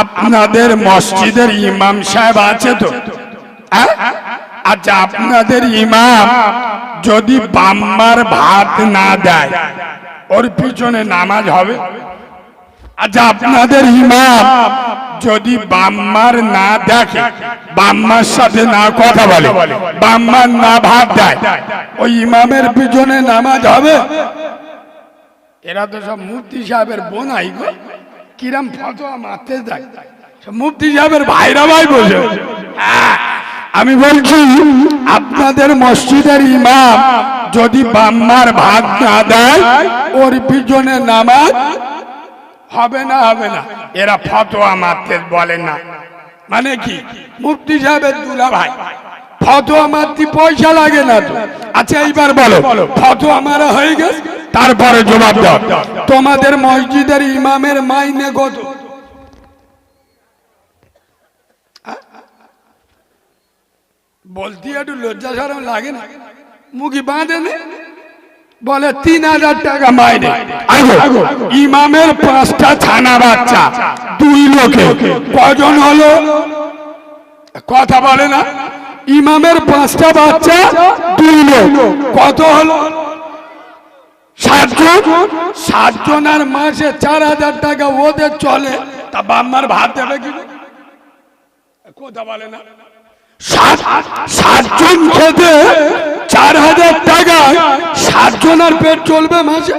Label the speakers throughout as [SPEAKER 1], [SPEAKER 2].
[SPEAKER 1] আপনাদের মসজিদের ইমাম সাহেব আছে তো? হ্যাঁ? আচ্ছা আপনাদের ইমাম যদি বাম্মার ভাত না দেয়, ওর পিছনে নামাজ হবে? আচ্ছা আপনাদের ইমাম যদি বাম্মার না দেখে, বাম্মার সাথে না কথা বলে, বাম্মার না ভাত দেয়, ওই ইমামের পিছনে নামাজ হবে? এরা তো সব মুফতি সাহেবের বোনাই গো। কিরাম ফতোয়া মারতে সব মুফতি সাহেবের ভাইরা ভাই বসে হ্যাঁ, আমি বলছি আপনাদের মসজিদের ইমাম যদি বাম্মার ভাত না দেয় ওর পিছনে নামাজ হবে না হবে না। এরা ফতোয়া মারতে বলে না। মানে কি? মুফতি সাহেবের দুলা ভাই ফতোয়া মারতে পয়সা লাগে না তো। আচ্ছা এইবার বলো ফতোয়া মারা হয়ে গেছে? তারপরে জবাব দাও। তোমাদের মসজিদের ইমামের মাইনে কত? বলতে একটু লজ্জা সরম লাগে না। মুখি বাঁধে নে? বলে তিন হাজার টাকা মাইনে। ইমামের পাঁচটা ছানা বাচ্চা দুই লোকে। কজন হলো? কথা বলে না। ইমামের পাঁচটা বাচ্চা দুই লোক। কত হলো? সাতজন? সাতজনের মাসে চার হাজার টাকা ওদের চলে। তা বাম্মার ভাত দেবে কি? কথা বলে না। সাতজন খেতে চার হাজার টাকা। সাতজনের পেট চলবে মাসে।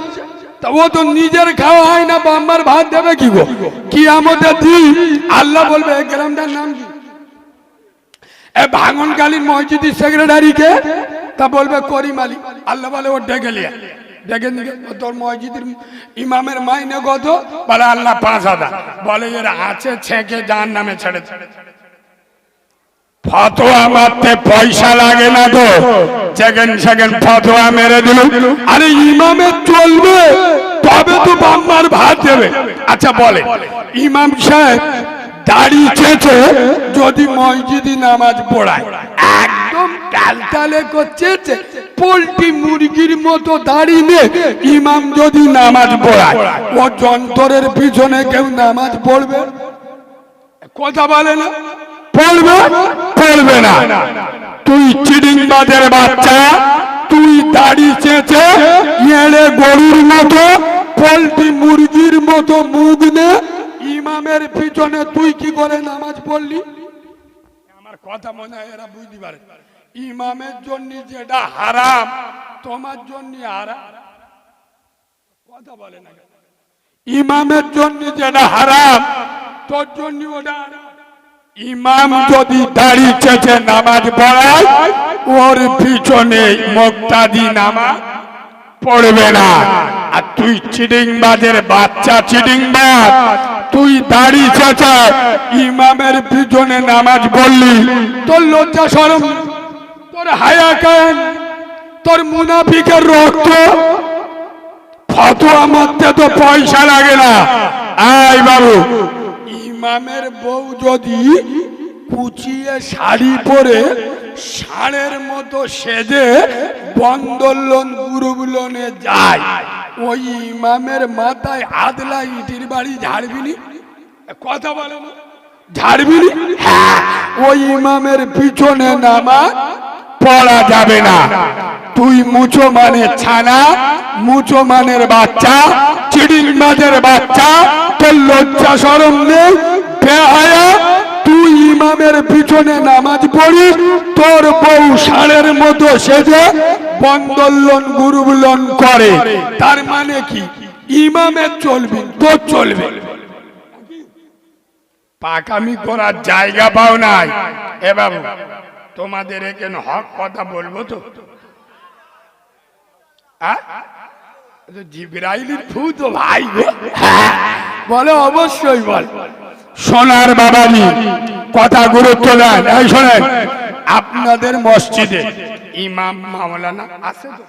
[SPEAKER 1] তা ও তো নিজের খাওয়া হয় না বাম্মার ভাত দেবে কি গো? কি আমাদের দিন আল্লাহ বলবে গ্রামটার নাম কি? এ ভাঙনকালীন মসজিদের সেক্রেটারিকে তা বলবে, করিম আলী। আল্লাহ বলে, ও ডেকে লিয়া ও তোর মসজিদের ইমামের মাইনে কত? বলে আল্লাহ পাঁচ হাজার। বলে এর আছে, ছেঁকে যার নামে ছেড়ে ফতোয়া মারতে পয়সা লাগে না তো। সেকেন্ড সেকেন্ড ফতোয়া মেরে দিল। আরে চলবে, তবে তো বাম্মার ভাত দেবে। আচ্ছা বলে, ইমাম সাহেব যদি মসজিদি নামাজ পড়ায় টালটালে করছে পোল্ট্রি মুরগির মতো দাড়ি নে ইমাম যদি নামাজ পড়ায় ও যন্ত্রের পিছনে কেউ নামাজ পড়বে? কথা বলে না। পড়বে? পড়বে না। তুই চিডিং বাজের বাচ্চা, তুই দাড়ি চেঁচে এড়ে গরুর মতো, পোল্ট্রি মুরগির মতো মুখ নে ইমামের পিছনে তুই কি করে নামাজ পড়লি? আমার কথা মনে হয় এরা বুঝতে পারে। ইমামের জন্য যেটা হারাম, তোমার জন্য হারাম। কথা বলে না ইমামের জন্য যেটা হারাম, তোর জন্য ওটা ইমাম যদি দাড়ি চেঁচে নামাজ পড়ায়, ওর পিছনে মুক্তাদি নামাজ পড়বে না। আর তুই চিডিং বাজের বাচ্চা চিডিং বাজ তুই দাড়ি চেঁচা ইমামের পিছনে নামাজ পড়লি তোর লজ্জা সরম তোর হায়া কান? তোর মুনাফিকের রক্ত? ফতোয়া মারতে তো পয়সা লাগে না। আয় বাবু। ইমামের বউ যদি কুচিয়ে শাড়ি পরে ষাঁড়ের মতো সেজে বন্দোলন গুরুগুলনে যায়, ওই ইমামের মাথায় আদলা ইটির বাড়ি ঝাড়বিনি? কথা বলে না। ঝাড়বিনি? হ্যাঁ ওই ইমামের পিছনে নামা পড়া যাবে না। তুই মুচো মানে ছানা মুচো মানের বাচ্চা চিড়িং মাঝের বাচ্চা, তোর লজ্জা সরম নেই, বেহায়া, তুই ইমামের পিছনে নামাজ পড়িস, তোর বউ ষাঁড়ের মতো সেজে বন্দোলন গুরুবলন করে। তার মানে কি? ইমামের চলবি তোর চলবে। পাকামি করার জায়গা পাও নাই। এ বাবু তোমাদের এখানে হক কথা বলব তো? জিব্রাইলের ফু তো ভাই বলে অবশ্যই বল। সোনার বাবাজি কথা গুরুত্ব দেন এই শোনেন আপনাদের মসজিদে ইমাম মাওলানা আছে তো?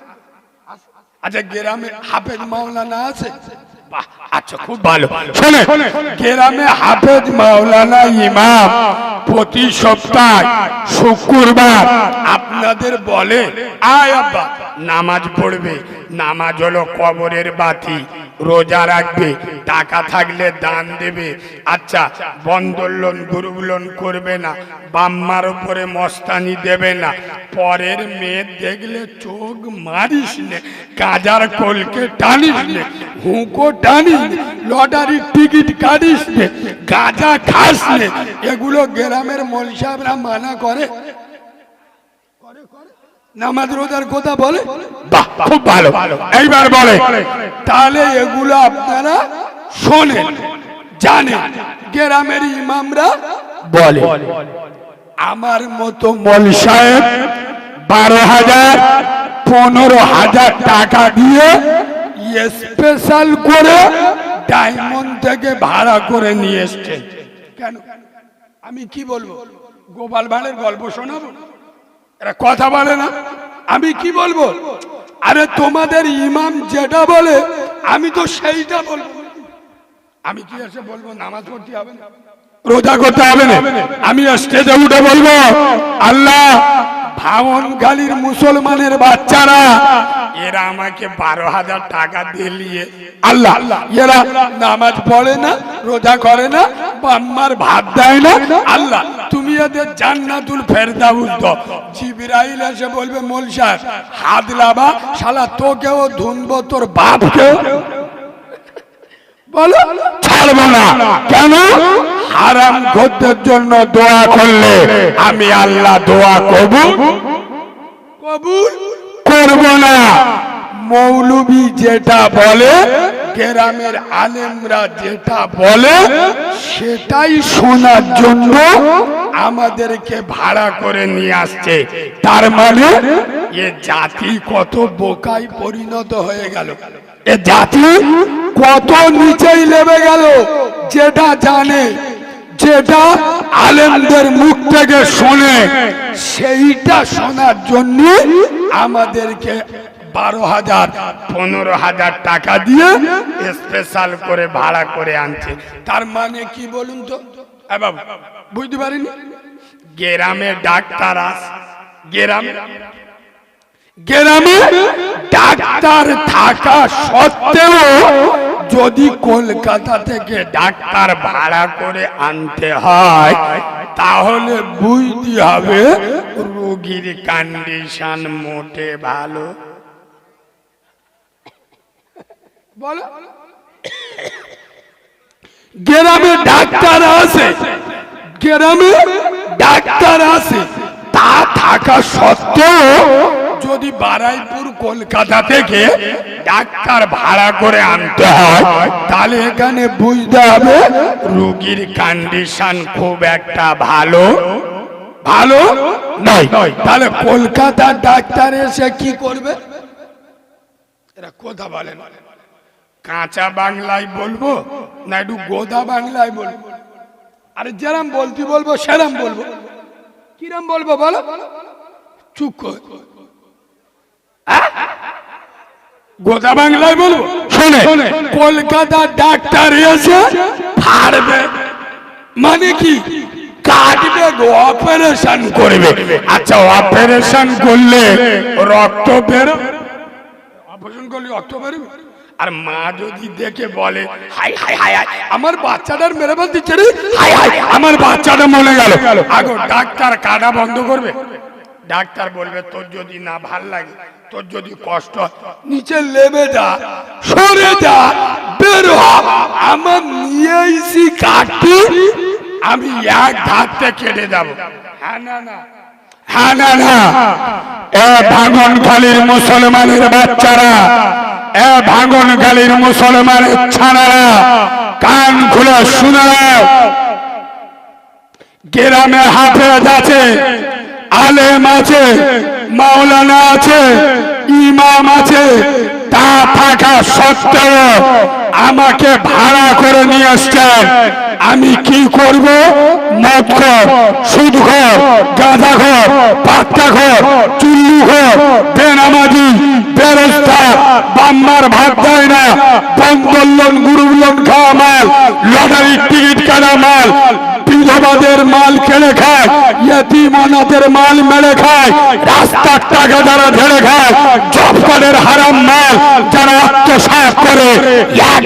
[SPEAKER 1] আচ্ছা গ্রামে হাফেজ মাওলানা আছে? আচ্ছা খুব ভালো। শোনে গ্রামে হাফেজ মাওলানা ইমাম প্রতি সপ্তাহ শুক্রবার আপনাদের বলে আয় আব্বা নামাজ পড়বে নামাজ হলো কবরের বাতি। রোজা রাখবে, টাকা থাকলে দান দেবে। আচ্ছা বন্দর লোন গ্রুপ লোন করবে না, বাম্মার উপরে মস্তানি দেবে না। পরের মেয়ে দেখলে চোখ মারিস নে, কাজার কোলকে টানিস নে, হুঁকো টানিস নে, লটারির টিকিট কাটিস নে, গাঁজা খাস নে। এগুলো গ্রামের মল মানা করে। নামাজ রোজার কথা বলে? বাহ খুব ভালো। এইবার বলে। তাহলে এগুলো আপনারা শোনেন জানেন। গ্রামের ইমামরা বলে আমার মতো মল সাহেব বারো হাজার পনেরো হাজার টাকা দিয়ে স্পেশাল করে ডায়মন্ড থেকে ভাড়া করে নিয়ে এসছে। কেন? আমি কি বলব? গোপাল ভাঁড়ের গল্প শোনাবো? এরা কথা বলে না। আমি কি বলব? আরে তোমাদের ইমাম যেটা বলে, আমি তো সেইটা বলব। আমি কি এসে বলব, নামাজ পড়তে হবে না? রোজা করতে হবে না? আমি স্টেজে উঠে বলব, আল্লাহ ভাঙন গালির মুসলমানের বাচ্চারা, এরা আমাকে বারো হাজার টাকা দিলিয়ে আল্লাহ, এরা নামাজ পড়ে না, রোজা করে না, বাম্মার ভাত দেয় না, আল্লাহ তুমি জান্নাতুল ফেরদাউস দাও জিবরাইল এসে বলবে, মোল সাহেব, হাত লাবা, শালা তোকেও ধুনবো, তোর বাপকেও। বলো, ছাড়বো না। কেন? হারাম করতে জন্য দোয়া করলে আমি আল্লাহ দোয়া কবুল। কবুল? করব না। মৌলবি যেটা বলে, গ্রামের আলেমরা যেটা বলে, সেটাই শোনার জন্য আমাদেরকে ভাড়া করে নিয়ে আসছে। তার মানে এ জাতি কত বোকায় পরিণত হয়ে গেল। এ জাতি কত নিচেই নেমে গেল। যেটা জানে, যেটা আলেমদের মুখ থেকে শোনে, সেইটা শোনার জন্য আমাদেরকে বারো হাজার, পনেরো হাজার টাকা দিয়ে স্পেশাল করে ভাড়া করে আনছে। তার মানে কি বলুন তো? বাবু বুঝতে পারিনি? গ্রামে ডাক্তার আস গ্রামে গ্রামে ডাক্তার থাকা সত্ত্বেও যদি কলকাতা থেকে ডাক্তার ভাড়া করে আনতে হয় তাহলে বুঝতে হবে রোগীর কন্ডিশন মোটে ভালো। বলো। গ্রামে ডাক্তার আছে। গ্রামে ডাক্তার আছে, তা থাকা সত্ত্বেও যদি বারাইপুর, কলকাতা থেকে ডাক্তার ভাড়া করে আনতে হয়, তাহলে এখানে বুঝতে হবে রোগীর কন্ডিশন খুব একটা ভালো ভালো নয়। তাহলে কলকাতার ডাক্তার এসে কি করবে? এরা কথা বলে না। কাঁচা বাংলায় বলব না, একটু গোদা বাংলায় বলব? আরে যেরাম বলতে বলব সেরাম বলব। কিরাম বলব বলো? চুপ কর। গোদা বাংলায় বলব? শোনে কলকাতা ডাক্তার এসে ফাড়বে। মানে কি? কাটবে অপারেশন করবে। আচ্ছা অপারেশন করলে রক্ত বেরো অপারেশন করলে রক্ত বেরোবে? আর মা যদি দেখে বলে হাই হাই হাই আমার বাচ্চাটার মেরে দিচ্ছে রে। হাই হাই আমার বাচ্চাটা মরে গেল। আগো ডাক্তার কাটা বন্ধ করবে। ডাক্তার বলবে তোর যদি না ভালো লাগে তোর যদি কষ্ট হয়, নিচে লেবে যা সরে যা বের হ। আমার নিয়েছি কাটি আমি এক ধারতে কেটে যাব। হ্যাঁ না না। হ্যাঁ না না মুসলমানের বাচ্চারা, এ ভাঙন খালির মুসলমানের ছানারা, কান খুলে শুনে। গ্রামে হাফেজ আছে, আলেম আছে, মাওলানা আছে ইমাম আছে, তা থাকা সত্ত্বেও আমাকে ভাড়া করে নিয়ে আসছেন। আমি কি করব? মদ খর সুদ খর গাঁদা খর পাত্তা খর চুল্লু খর বেনামাজি, বেরস্তা, বাম্মার ভাত দেয় না বন্দর লোন গুরু লোন খাওয়া মাল, লটারির টিকিট কারা মাল বিধবাদের মাল কেড়ে খায় ইয়েতিম অনাথের মাল মেরে খায় রাস্তার টাকা যারা ঝেড়ে খায় জবকারের হারাম মাল যারা আত্মসাৎ করে, এক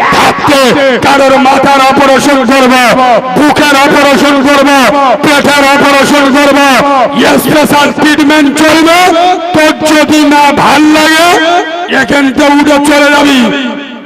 [SPEAKER 1] কারোর মাথার অপারেশন করব, বুকের অপারেশন করব, পেটের অপারেশন করব স্পেশাল ট্রিটমেন্ট চলবে, তোর যদি না ভালো লাগে, এখান থেকে উঠে চলে যাবি।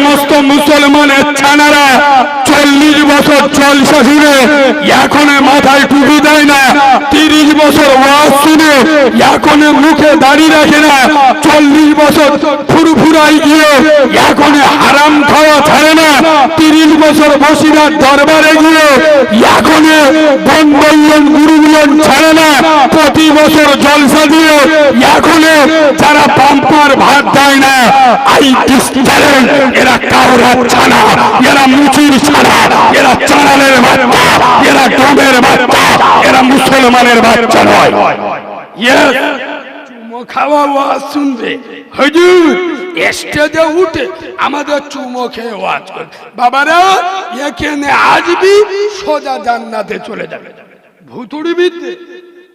[SPEAKER 1] সমস্ত মুসলমানের ছানারা চল্লিশ বছর জলসা শুনে এখন মাথায় টুপি দেয় না, তিরিশ বছর ওয়াজ শুনে, এখন মুখে দাঁড়িয়ে রাখে না, চল্লিশ বছর ফুরফুরাই গিয়ে, এখন হারাম খাওয়া ছাড়ে না, তিরিশ বছর বসিরার দরবারে গিয়ে, এখন বন্ধন গুরুগুলন ছাড়ে না, প্রতি বছর জলসা দিয়ে এখন যারা পাম্পার ভাত দেয় না, আই চ্যালেঞ্জ এরা কাউরা ছানা এরা মুচির ছানা এরা চানালের বাচ্চা, এরা ডোমের বাচ্চা, এরা মুসলমানের বাচ্চা নয়। আমাদের চুমো খেয়ে ওয়াজ করে। বাবারা, এখানে আসবি সোজা জান্নাতে চলে যাবে। ভুতুড়ি বিদ্যে।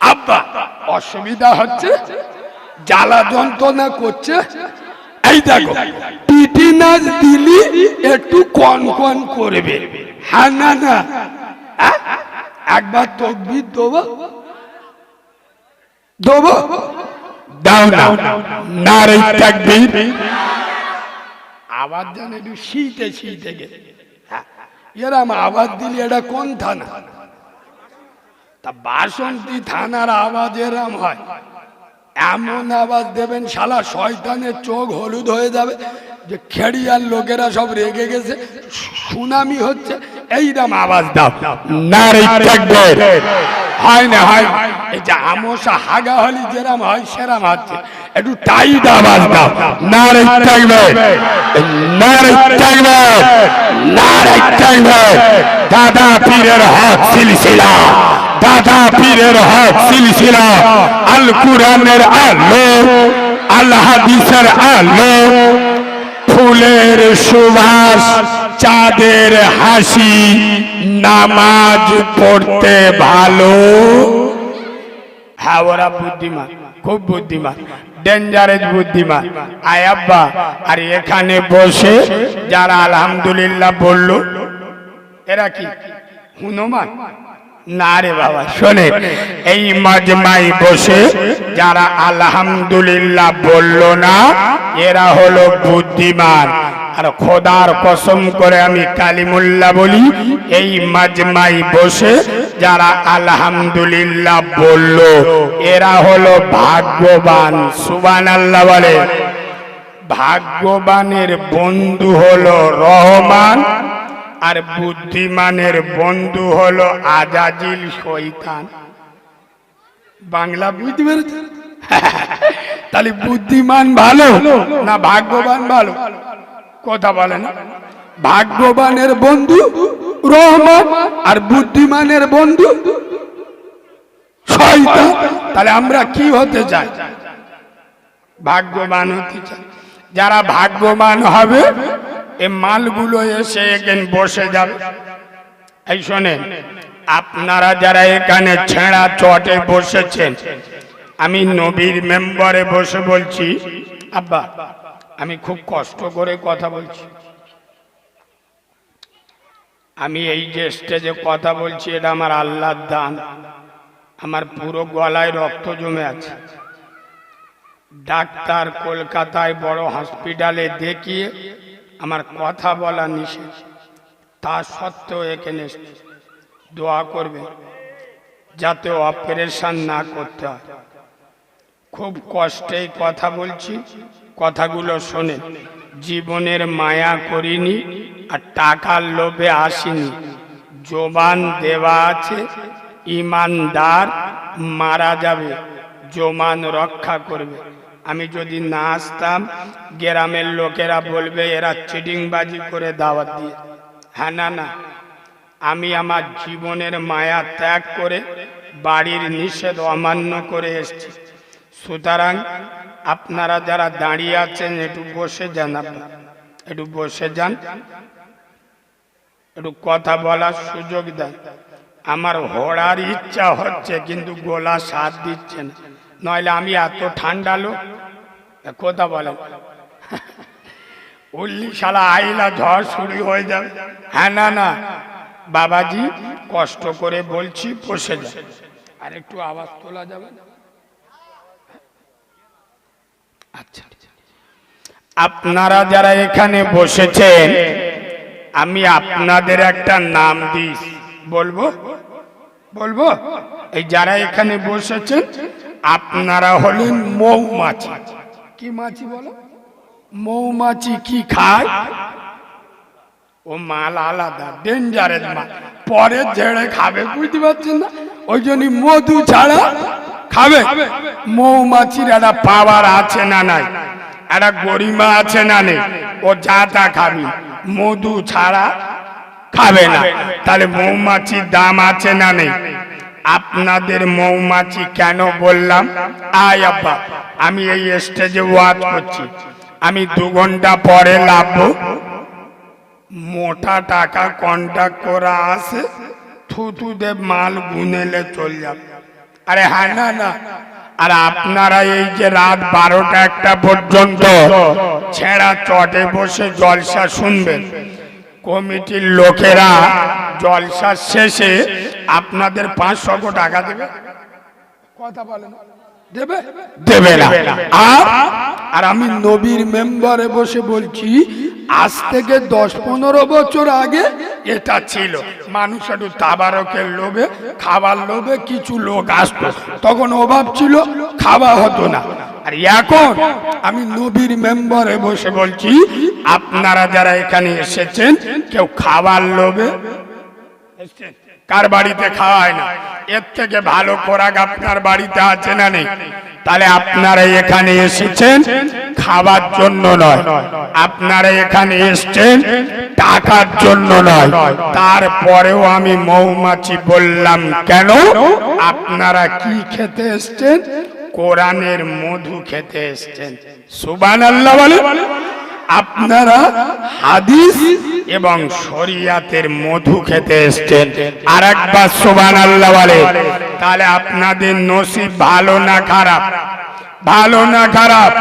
[SPEAKER 1] আব্বা অসুবিধা হচ্ছে? জ্বালা যন্ত্রণা করছে? এই দেখো পিটি নাচ দিলি একটু কন কন করবে। হ্যাঁ না না? হ্যাঁ? একবার তকবির দেবো। দেবো? দাও না নারে তাকবীর আওয়াজ জানে একটু শীতে শীতে গেছে। হ্যাঁ, এরম আওয়াজ দিলে এটা কোন থানা? তা বাসন্তী থানার আওয়াজ এরম হয়। এমন আওয়াজ দেবেন, শালা শয়তানের চোখ হলুদ হয়ে যাবে যে খেড়িয়ার লোকেরা সব রেগে গেছে। সুনামি হচ্ছে এইরকম আওয়াজ দাও। না হয় না হয়। এই যে আমসা হাগা হলি যেরাম হয়, সেরাম হচ্ছে একটু টাইট আওয়াজ দাও। নারে তাকবীর নারে তাকবীর নারে তাকবীর দাদা পীরের হক সিলসিলা। দাদা পীরের হক সিলসিলা। আল কুরআনের আলো, আল হাদিসের আলো। ফুলের সুবাস। চাঁদের হাসি নামাজ পড়তে ভালো। হ্যাঁ ওরা বুদ্ধিমান, খুব বুদ্ধিমান ডেঞ্জারেস বুদ্ধিমান। আয় আব্বা, আর এখানে বসে যারা আলহামদুলিল্লাহ বলল, এরা কি, হনুমান? না রে বাবা শোনে এই মাজমাই বসে যারা আলহামদুলিল্লাহ বলল না এরা হলো বুদ্ধিমান। আর খোদার কসম করে আমি কালিমুল্লাহ বলি এই মাজমাই বসে যারা আলহামদুলিল্লাহ বলল এরা হলো ভাগ্যবান। সুবান আল্লাহ বলে ভাগ্যবানের বন্ধু হলো রহমান আর বুদ্ধিমানের বন্ধু হলো আজাজিল শৈতান বাংলা বুঝতে পেরেছ তাহলে বুদ্ধিমান ভালো না ভাগ্যবান ভালো? কথা বলে না। ভাগ্যবানের বন্ধু রহমান আর বুদ্ধিমানের বন্ধু শয়তান। তাহলে আমরা কি হতে চাই? ভাগ্যবান হতে চাই। যারা ভাগ্যবান হবে এ মালগুলো এসে এখানে বসে যাবে। এই শোনেন, আপনারা যারা এখানে ছেঁড়া চটে বসেছেন, আমি নবীর মেম্বারে বসে বলছি, আব্বা, আমি খুব কষ্ট করে কথা বলছি।
[SPEAKER 2] আমি এই যে স্টেজে কথা বলছি, এটা আমার আল্লাহর দান। আমার পুরো গলায় রক্ত জমে আছে। ডাক্তার কলকাতায় বড় হসপিটালে দেখিয়ে আমার কথা বলা নিষেধ। তা সত্ত্বেও এখানে দোয়া করবে, যাতে অপারেশন না করতে হয়। খুব কষ্টেই কথা বলছি, কথাগুলো শোনে। জীবনের মায়া করিনি আর টাকার লোভে আসিনি। জোবান দেওয়া আছে, ইমানদার মারা যাবে জোমান রক্ষা করবে। আমি যদি না আসতাম গ্রামের লোকেরা বলবে, এরা চিটিংবাজি করে দাওয়াত দিয়ে হ্যাঁ না না। আমি আমার জীবনের মায়া ত্যাগ করে বাড়ির নিষেধ অমান্য করে এসেছি। সুতরাং আপনারা যারা দাঁড়িয়ে আছেন, একটু বসে যান আপনারা। একটু বসে যান। একটু কথা বলার সুযোগ দেন। আমার হড়ার ইচ্ছা হচ্ছে, কিন্তু গোলা সাথ দিচ্ছে না। নইলে আমি এত ঠান্ডা লোক। কথা বলেন উল্লি শালা আইলা ঝড় শুরু হয়ে যাবে। হ্যাঁ না না। বাবাজি, কষ্ট করে বলছি, বসে যান আর একটু আওয়াজ তোলা যাবে? না? আচ্ছা। আপনারা যারা এখানে বসেছেন, আমি আপনাদের একটা নাম দিই বলব? বলব? এই যারা এখানে বসেছেন আপনারা হলেন মৌমাছি। কি মাছি বলো? মৌমাছি কি খায়? ও মাল আলাদা ডেঞ্জারের মাল। পরে ঝেড়ে খাবে, বুঝতে পারছেন না? ওই জন্যই মধু ছাড়া খাবে। মৌমাছির একটা পাওয়ার আছে না নাই? একটা গরিমা আছে না নেই? ও যা তা খাবি, মধু ছাড়া খাবে না। তাহলে মৌমাছির দাম আছে না নেই? আপনাদের মৌমাছি কেন বললাম? আয় আব্বা, আমি এই স্টেজে ওয়াজ করছি। আমি দু ঘণ্টা পরে লাভবো মোটা টাকা কন্ট্যাক্ট করা আছে, থুতু দে মাল গুনেলে চল যাবে। আরে হ্যাঁ না না। আর আপনারা এই যে রাত বারোটা একটা পর্যন্ত ছেঁড়া চটে বসে জলসা শুনবেন। কমিটির লোকেরা জলসা শেষে আপনাদের পাঁচশো টাকা দেবে। কথা বলেন। দেবে? দেবে না। আর? আমি নবীর মেম্বারে বসে বলছি আজ থেকে দশ পনেরো বছর আগে এটা ছিল। মানুষ একটু তাবারকের লোভে খাবার লোভে কিছু লোক আসতো। তখন অভাব ছিল খাওয়া হতো না। আর এখন আমি নবীর মেম্বারে বসে বলছি আপনারা যারা এখানে এসেছেন কেউ খাবার লোভে এসছেন? কার বাড়িতে খাওয়ায় না? এর থেকে ভালো খোরাক আপনার বাড়িতে আছে না নেই? তাহলে আপনারা এখানে এসেছেন খাবার জন্য নয়। আপনারা এখানে এসেছেন টাকার জন্য নয়। তারপরেও আমি মৌমাছি বললাম, কেন? আপনারা কি খেতে এসছেন? কোরআনের মধু খেতে এসছেন। সুবান আল্লাহ বলে আপনারা হাদিস এবং শরিয়াতের মধু খেতে এসছেন। আর একবার সোবান আল্লাহ বলে, তাহলে আপনাদের নসিব ভালো না খারাপ? ভালো না খারাপ?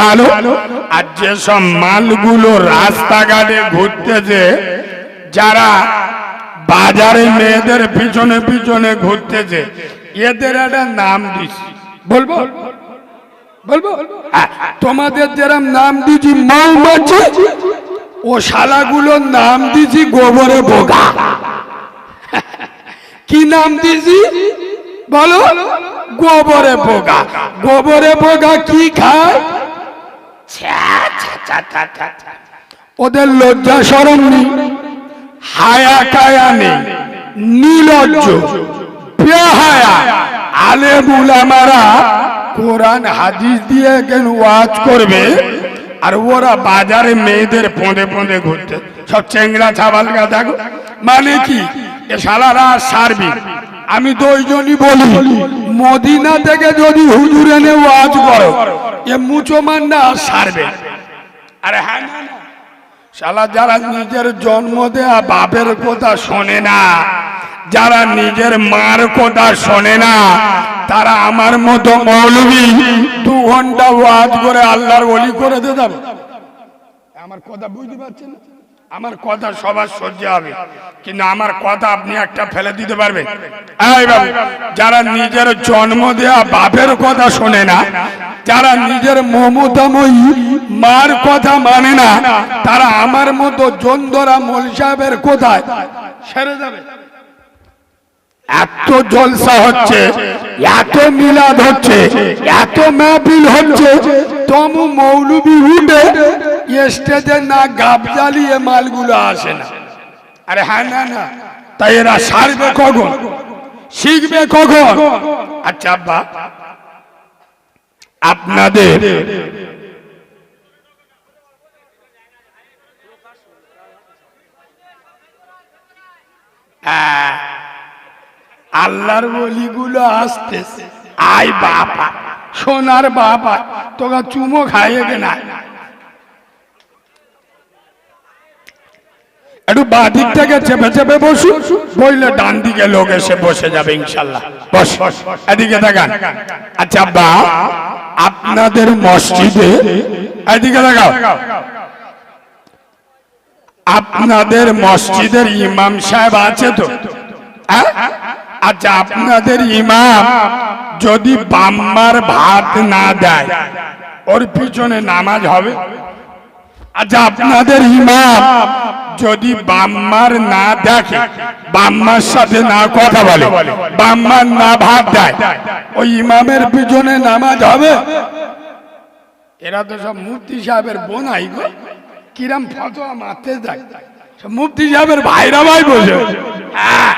[SPEAKER 2] ভালো? আর যেসব মালগুলো রাস্তাঘাটে ঘুরতেছে, যারা বাজারে মেয়েদের পিছনে পিছনে ঘুরতেছে, এদের একটা নাম দিছি। বলব? বলব? হ্যাঁ, তোমাদের যেরম নাম দিছি মৌমাছি ও শালাগুলোর নাম দিছি গোবরে বোগা। কি নাম দিছি বলো গোবরে বোগা। গোবরে বোগা কি খায়। ওদের লজ্জা সরম নেই হায়া কায়া নেই নিলজ্জ বেহায়া আলেম উলামারা কোরআন হাদিস দিয়ে কেন ওয়াজ করবে? আর ওরা বাজারে মেয়েদের পঁদে পঁদে ঘুরতে সব চেংড়া ছাবালগা দেখো। মানে কি? এ আর সারবি। আমি জন্যই বলি, মদিনা থেকে যদি হুজুর এনে ওয়াজ করো, এ মুচমান না আর সারবে। আরে হ্যাঁ। শালা, যারা নিজের জন্ম দেয়া বাপের কথা শোনে না, যারা নিজের মার কথা শোনে না, তারা আমার মতো মৌলবি দু ঘণ্টা ওয়াজ করে আল্লাহর ওলি করে দেবে আমার কথা বুঝতে পারছেন না?
[SPEAKER 1] আমার কথা সবার সহ্য হবে। কিন্তু আমার কথা আপনি একটা ফেলে দিতে পারবেন। যারা নিজের জন্ম দেয়া বাপের কথা শোনে না যারা নিজের মমতাময়ী মার কথা মানে না তারা আমার মতো জন্দরা মোল সাহেবের কোথায়? সেরে যাবে। এত জলসা হচ্ছে এত মিলাদ হচ্ছে এত মাহফিল হচ্ছে তমু মৌলবি উঠে স্টেজে না গাব জ্বালিয়ে মালগুলো আসে না। আরে হ্যাঁ না না। তাই এরা সারবে কখন? শিখবে কখন? আচ্ছা আব্বা আপনাদের আহ, আল্লাহর বলিগুলো আসতেছে। আই বাবা সোনার বাবা তোকে চুমো খাইয়ে কেনা একটু বাঁ দিক থেকে চেপে চেপে বসু, বইলে ডান দিকে লোক এসে বসে যাবে ইনশাল্লাহ। বস, এদিকে দেখান আচ্ছা বা, আপনাদের মসজিদে, এদিকে দেখাও আপনাদের মসজিদের ইমাম সাহেব আছে তো? হ্যাঁ? আচ্ছা আপনাদের ইমাম যদি বাম্মার ভাত না দেয়, ওর পিছনে নামাজ হবে? আচ্ছা আপনাদের ইমাম যদি বাম্মার না দেখে বাম্মার সাথে না কথা বলে বাম্মার না ভাত দেয় ওই ইমামের পিছনে নামাজ হবে? এরা তো সব মুফতি সাহেবের বোনাই গো কিরাম ফতোয়া মারতে যায়। সব মুফতি সাহেবের ভাইরা ভাই বসে। হ্যাঁ,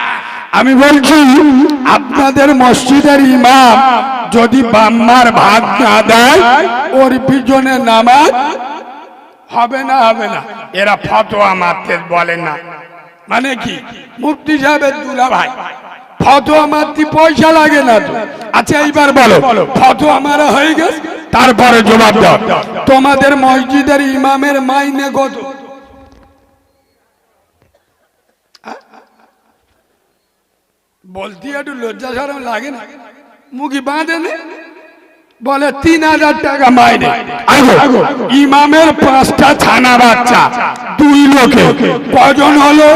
[SPEAKER 1] আমি বলছি আপনাদের মসজিদের ইমাম যদি বাম্মার ভাত না দেয় ওর পিছনে নামাজ হবে না হবে না। এরা ফতোয়া মারতে বলে না। মানে কি? মুফতি সাহেবের দুলা ভাই। ফতোয়া মারতে পয়সা লাগে না তো। আচ্ছা এইবার বলো, ফতোয়া মারা হয়ে গেছে? তারপরে জবাব দাও। তোমাদের মসজিদের ইমামের মাইনে কত? বলতে একটু লজ্জা সরম লাগে না। মুখি বাঁধে নে? বলে তিন হাজার টাকা মাইনে। ইমামের পাঁচটা ছানা বাচ্চা দুই লোকে। কজন হলো?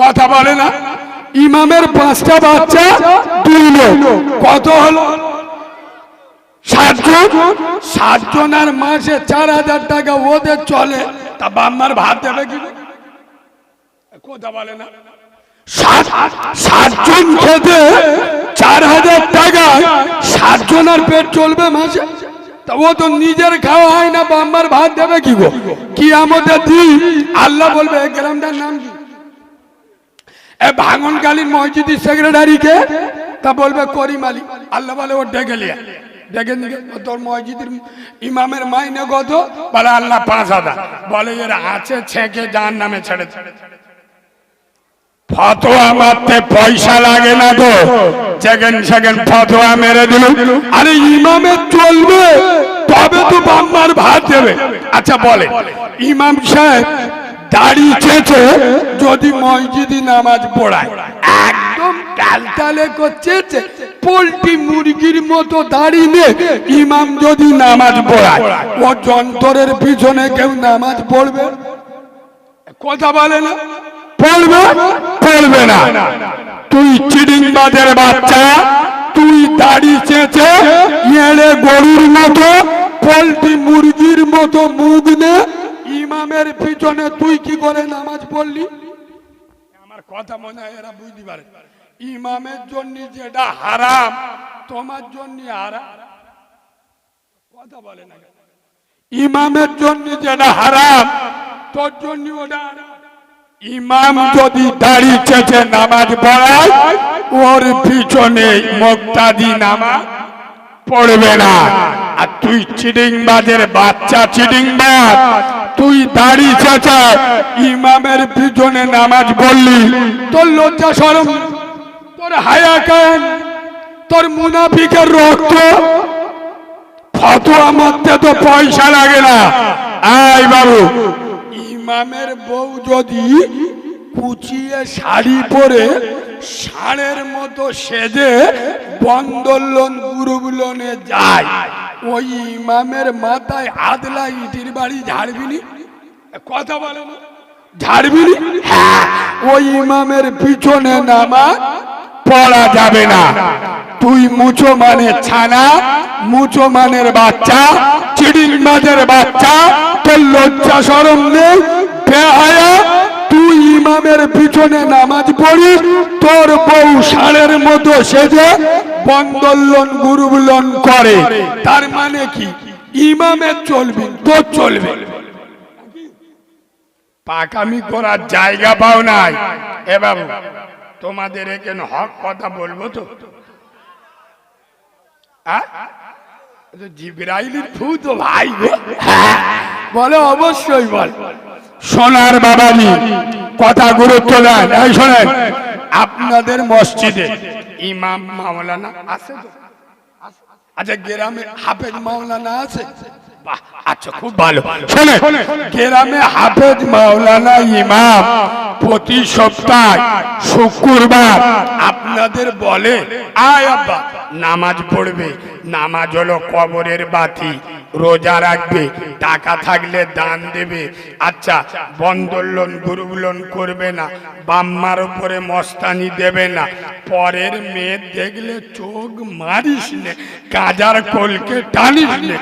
[SPEAKER 1] কথা বলে না। ইমামের পাঁচটা বাচ্চা দুই লোক। কত হলো? সাতজন? সাতজন আর মাসে চার হাজার টাকা ওদের চলে। তা বাম্মার ভাত দেবে কি? কথা বলে না। সাতজন খেতে চার হাজার টাকা সাতজনের পেট চলবে মাসে। ও তো নিজের খাওয়া হয় না বাম্বার ভাত দেবে কি গো? কি আমাদের দিন আল্লাহ বলবে গ্রামটার নাম কি? ভাঙনকালীন মসজিদের সেক্রেটারিকে তা বলবে, করিম আলী। আল্লাহ বলে, ও ডেকে লিয়া ডেকে তোর মসজিদের ইমামের মাইনে কত? বলে, আল্লাহ পাঁচ হাজার। বলে, এরা আছে, ছেঁকে যার নামে ছেড়ে ছেড়ে ফতোয়া মারতে পয়সা লাগে না তো সেকেন্ড সেকেন্ড ফতোয়া মেরে দিল। আরে ইমামের চলবে, তবে তো বাম্মার ভাত দেবে। আচ্ছা বলে, ইমাম সাহেব দাড়ি চেঁচে যদি মসজিদি নামাজ পড়ায়, একদম টালটালে করছে পোল্ট্রি মুরগির মতো দাড়ি নিয়ে ইমাম যদি নামাজ পড়ায়, ও যন্ত্রের পিছনে কেউ নামাজ পড়বে? কথা বলে না? পড়বে? পড়বে না। তুই চিডিংবাজের বাচ্চা, তুই দাড়ি চেঁচে এড়ে গরুর মতো, পোল্ট্রি মুরগির মতো মুখ নে, ইমামের পিছনে তুই কি করে নামাজ পড়লি? আমার কথা মনে হয় এরা বুঝতে পারে। ইমামের জন্য যেটা হারাম, তোমার জন্য হারাম। কথা বলে না ইমামের জন্য যেটা হারাম, তোর জন্য ওটা হারাম। ইমাম যদি দাড়ি চেঁচে নামাজ পড়ায়, ওর পিছনে মুক্তাদি নামাজ পড়বে না। আর তুই চিডিংবাজের বাচ্চা চিডিংবাজ তুই দাড়ি চেঁচা ইমামের পিছনে নামাজ পড়লি। তোর লজ্জা সরম তোর হায়া কেন তোর মুনাফিকের রক্ত, ফতোয়া মারতে তো পয়সা লাগে না। আই বাবু ইমামের বউ যদি কুচিয়ে শাড়ি পরে ষাঁড়ের মতো সেজে বন্দোলন গুরুগুলনে যায়, ওই ইমামের মাথায় আদলা ইটির বাড়ি ঝাড়বিনি? কথা বলে না। ঝাড়বি নি? হ্যাঁ ওই ইমামের পিছনে নামা পড়া যাবে না। তুই মুচো মানে ছানা মুচো মানের বাচ্চা চিড়ির মাঝের বাচ্চা, তোর লজ্জা সরম নেই? বেহায়া তুই ইমামের পিছনে নামাজ পড়িস তোর বউ ষাঁড়ের মতো সেজে বন্দোলন গুরুবলন করে। তার মানে কি? চলবি তোর চলবে। পাকামি করার জায়গা পাও নাই। এ বাবু তোমাদের এখানে হক কথা বলব তো? জিব্রাইলের ফু তো ভাই। হ্যাঁ, বলো অবশ্যই বল। সোনার বাবাজি, কথা গুরুত্ব দেন এই শোনেন, আপনাদের মসজিদে ইমাম মাওলানা আছে আচ্ছা গ্রামে হাফেজ মাওলানা আছে? আচ্ছা খুব ভালো। শোনে গ্রামে হাফেজ মাওলানা ইমাম প্রতি সপ্তাহ শুক্রবার আপনাদের বলে আয় আব্বা নামাজ পড়বে নামাজ হলো কবরের বাতি রোজা রাখবে টাকা থাকলে দান দেবে আচ্ছা বন্দোলন গুরুবলন করবে না বাম্মার উপরে মস্তানি দেবে না পরের মেয়ে দেখলে চোখ মারিস নে কাজার কোলকে টানিস নে